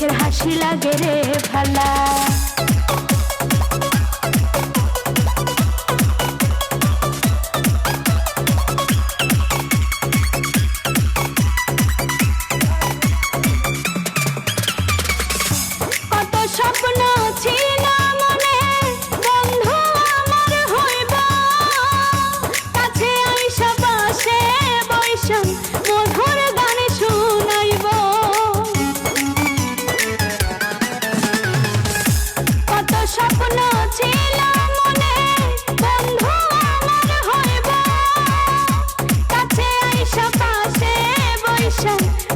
মুখের হাসি লাগে রে ভালা।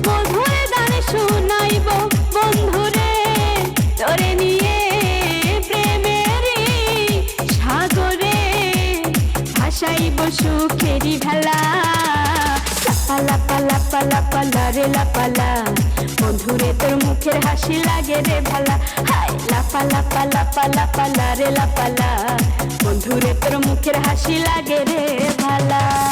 মধুর শুনাইব, বন্ধুরে, তোরে মুখের হাসি লাগে রে ভালা। হাই, লাপা লাপা লাপা লাপা, লা রে, লাপা বন্ধুরে, তোর মুখের হাসি লাগে রে ভালা।